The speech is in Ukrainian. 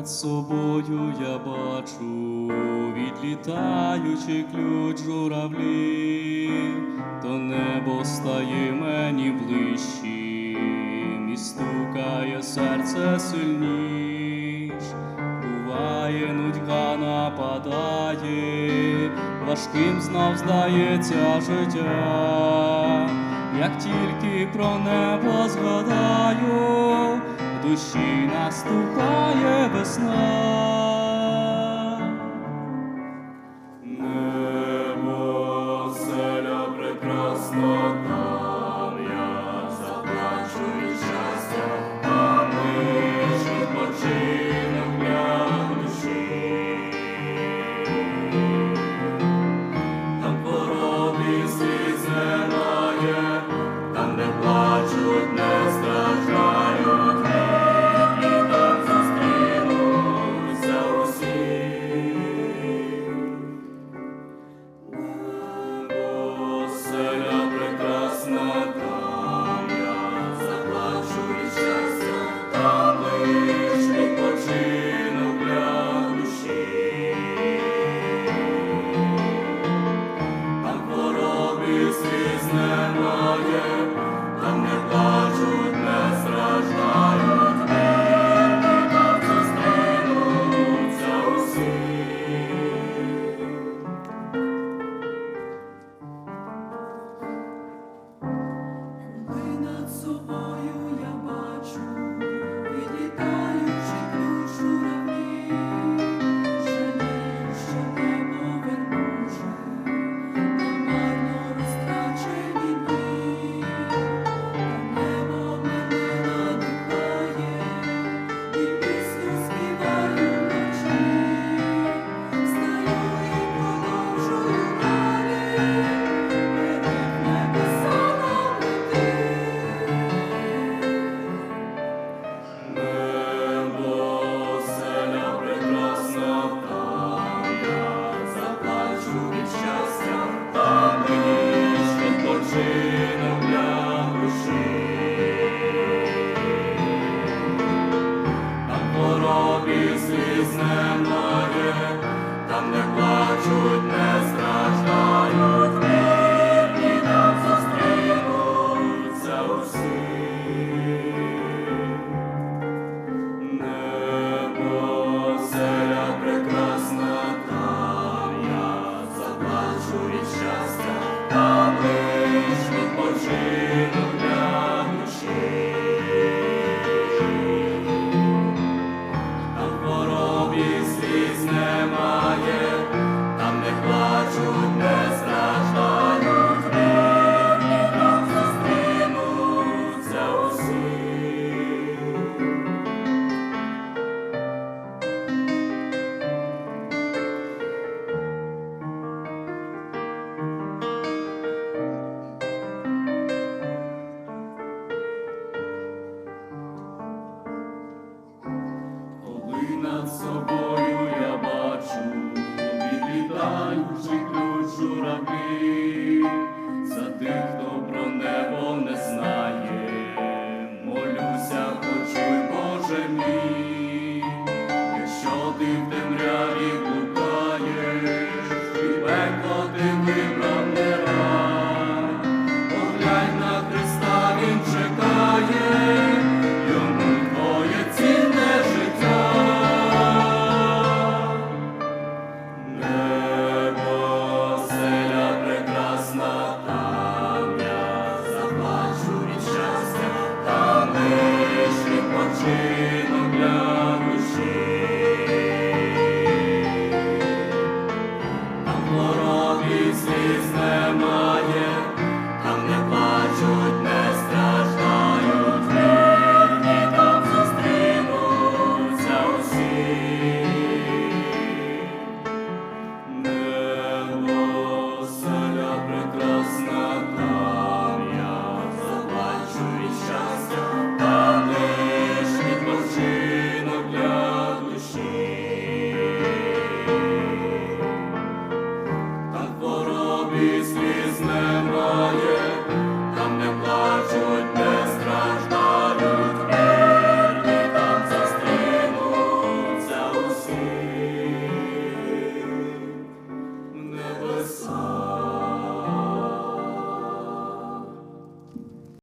над собою я бачу, відлітаючи ключ журавлі, то небо стає мені ближчим і стукає серце сильніш, буває, нудьга нападає, важким знав здається життя, як тільки про небо згадаю душі наступає весна. possible. Senhor.